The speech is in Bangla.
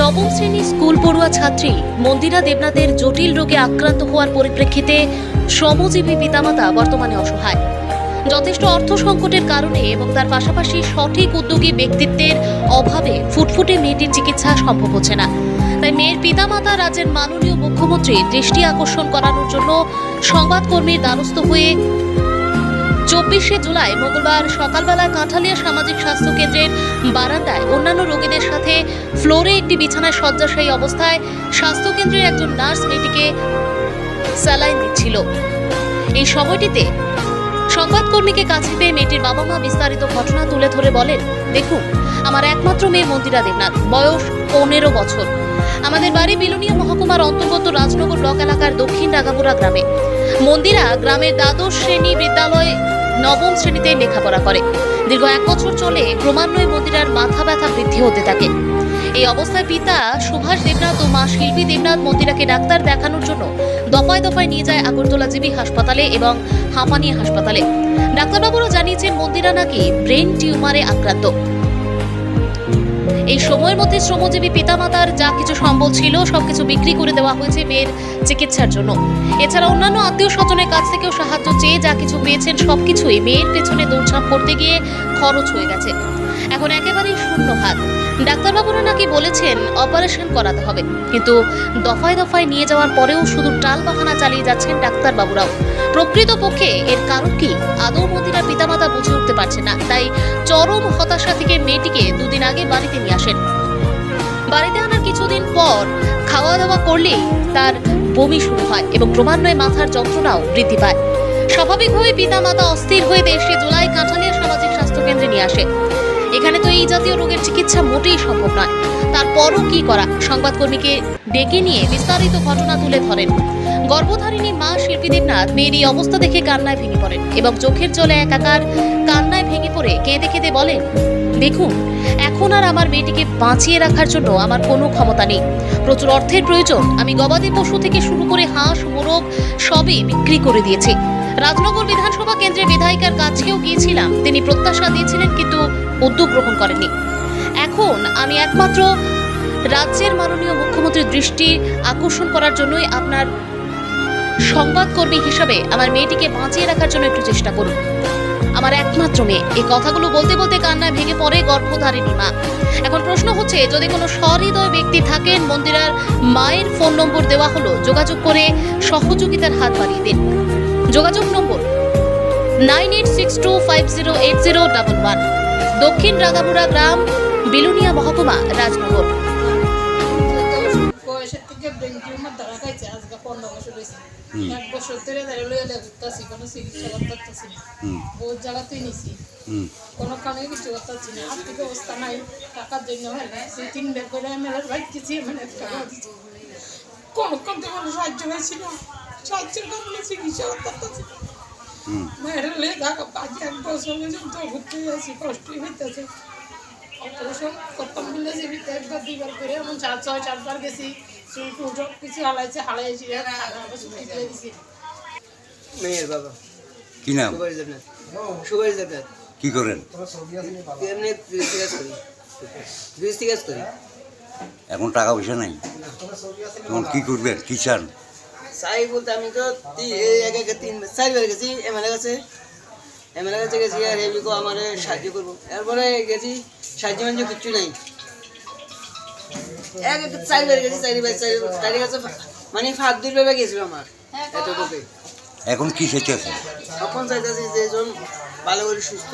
নবম শ্রেণি স্কুল পড়ুয়া ছাত্রী মন্দিরা দেবনাথের জটিল রোগে আক্রান্ত হওয়ার পরিপ্রেক্ষিতে শ্রমজীবী পিতামাতা বর্তমানে অসহায়। যথেষ্ট অর্থ সংকটের কারণে এবং তার পাশাপাশি সঠিক উদ্যোগী ব্যক্তিত্বের অভাবে ফুটফুটে মেয়েটির চিকিৎসা সম্ভব হচ্ছে না। তাই মেয়ের পিতামাতা, রাজ্যের মাননীয় মুখ্যমন্ত্রীর দৃষ্টি আকর্ষণ করানোর জন্য সংবাদকর্মীর দ্বারস্থ হয়ে চব্বিশে জুলাই মঙ্গলবার সকালবেলা কাঁঠালিয়া সামাজিক স্বাস্থ্য কেন্দ্রের বারান্দায় অন্যান্য রোগীদের সাথে ফ্লোরে একটি বিছানায় শয্যাশায়ী অবস্থায় স্বাস্থ্য কেন্দ্রের একজন নার্স মেয়েটিকে স্যালাইন দিচ্ছিল। এই সময়টিতে সংবাদকর্মীকে কাছে পেয়ে মেয়েটির বাবা মা বিস্তারিত ঘটনা তুলে ধরে বলেন, দেখুন, আমার একমাত্র মেয়ে মন্দিরা দেবনাথ, বয়স পনেরো বছর। আমাদের বাড়ি বিলুনিয়া মহকুমার অন্তর্গত রাজনগর ব্লক এলাকার দক্ষিণ রাগাপুরা গ্রামে। মন্দিরা গ্রামের দ্বাদশ শ্রেণি বিদ্যালয়ে নবম শ্রেণীতে লেখাপড়া করে। দীর্ঘ এক বছর চলে ক্রমান্বয়ে মন্দিরার মাথা ব্যথা বৃদ্ধি হতে থাকে। এই অবস্থায় পিতা সুভাষ দেবনাথ ও মা শিল্পী দেবনাথ মন্দিরাকে ডাক্তার দেখানোর জন্য দফায় দফায় নিয়ে যায় আগরতলা জিবি হাসপাতালে এবং হাঁপানি হাসপাতালে। ডাক্তারবাবুরা জানিয়েছেন, মন্দিরা নাকি ব্রেন টিউমারে আক্রান্ত। এই সময়ের মধ্যে শ্রমজীবী পিতামাতার যা কিছু সম্বল ছিল সব কিছু বিক্রি করে দেওয়া হয়েছে মেয়ের চিকিৎসার জন্য। এছাড়া অন্যান্য আত্মীয় স্বজনের কাছ থেকেও সাহায্য চেয়ে যা কিছু পেয়েছেন সব কিছুই মেয়ের পেছনে দৌড়ঝাঁপ করতে গিয়ে খরচ হয়ে গেছে। এখন একেবারেই শূন্য হাত। ডাক্তারবাবুরা নাকি বলেছেন অপারেশন করাতে হবে। কিন্তু দফায় দফায় নিয়ে যাওয়ার পরেও শুধু টাল বাহানা চালিয়ে যাচ্ছেন ডাক্তারবাবুরাও। প্রকৃতপক্ষে এর কারণ কি? আদৌ মন্দিরা পিতামাতা বুঝে উঠতে পারছে না। তাই চরম হতাশা থেকে মেয়েটিকে দুদিন আগে বাড়িতে নিয়ে আসেন। বাড়িতে আনার কিছুদিন পর খাওয়া দাওয়া করলেই তার বমি শুরু হয় এবং ক্রমান্বয়ে মাথার যন্ত্রণাও বৃদ্ধি পায়। স্বাভাবিকভাবে পিতামাতা অস্থির হয়ে দেশে জুলাই কাঁঠালিয়া সামাজিক স্বাস্থ্য কেন্দ্রে নিয়ে আসে। এখানে তো এই জাতীয় রোগের চিকিৎসা মোটেই সম্ভব নয়। তারপরও কি করা? সংবাদকর্মীকে ডেকে নিয়ে বিস্তারিত ঘটনা তুলে ধরেন। গর্ভধারিণী মা শিল্পী দেবনাথ মেয়ের এই অবস্থা দেখে কান্নায় ভেঙে পড়েন এবং চোখের জলে একাকার কান্নায় ভেঙে পড়ে কেঁদে কেঁদে বলেন, দেখুন, এখন আর আমার মেয়েটিকে বাঁচিয়ে রাখার জন্য আমার কোনো ক্ষমতা নেই। প্রচুর অর্থের প্রয়োজন। আমি গবাদি পশু থেকে শুরু করে হাঁস, মোরগ সবই বিক্রি করে দিয়েছি। রাজনগর বিধানসভা কেন্দ্রের বিধায়িকার কাছেও গিয়েছিলাম। তিনি প্রত্যাশা দিয়েছিলেন, কিন্তু উদ্যোগ গ্রহণ করেননি। এখন আমি একমাত্র রাজ্যের মাননীয় মুখ্যমন্ত্রীর দৃষ্টি আকর্ষণ করার জন্যই আপনার সংবাদকর্মী হিসাবে আমার মেয়েটিকে বাঁচিয়ে রাখার জন্য একটু চেষ্টা করুন। আমার একমাত্র মেয়ে। এই কথাগুলো বলতে বলতে কান্নায় ভেঙে পড়ে গর্ভধারিণী মা। এখন প্রশ্ন হচ্ছে, যদি কোনো সহৃদয় ব্যক্তি থাকেন, মন্দিরার মায়ের ফোন নম্বর দেওয়া হলো, যোগাযোগ করে সহযোগিতার হাত বাড়িয়ে দিন। যোগাযোগ নম্বর nine eight six two five zero eight zero double one. দক্ষিণ রাগামুড়া গ্রাম বিলুনিয়া মহকুমা রাজনগর। বয়সের থেকে ব্রেন টিউমার ধরা খাইছে আজকে পনেরো বছর হয়েছে এক বছর ধরে দাঁড়িয়ে লইয়া ঘুরতেছি কোনো চিকিৎসা করতেছি না। বহুত জায়গাতেই নিছি হুম। কোনো কামে কিছু করতেছি না। আর্থিক অবস্থা নাই টাকার জন্য হয় না। তিন বের করে বাইক কিছু মানে কোনো কোনো সাহায্য হয়েছিল। সাহায্যের কারণে চিকিৎসা করতেছি। এক বছর তো ঘুরতে যাচ্ছি কষ্টই হইতেছে। অপারেশন করতাম বলে যে একবার দুইবার করে এমন চার ছয় চারবার গেছি চুল টুল সব কিছু হালাইছে হালাইছি দিছি। মেয়ের বাবা। কি নাম? সুপারি দেবনাথ সুপারি দেবনাথ কি করেন? এমনি কাজ করি। কাজ করি। এখন টাকা পয়সা নাই। তখন কি করবেন? কি চান? চাই বলতে আমি তো তি- এই এক এক তিন চারবার গেছি এমএলএ কাছে এমএলএ কাছে গেছি আর এবিকো আমার সাহায্য করব। এরপরে গেছি সাহায্য কিচ্ছু নাই। এক এক চারবার গেছি চারিবার চারি কাছে মানে ফাঁক দুই ভাবে গেছিল আমার এতটুকু এখন কি তখন চাইতেছি যে ভালো করে সুস্থ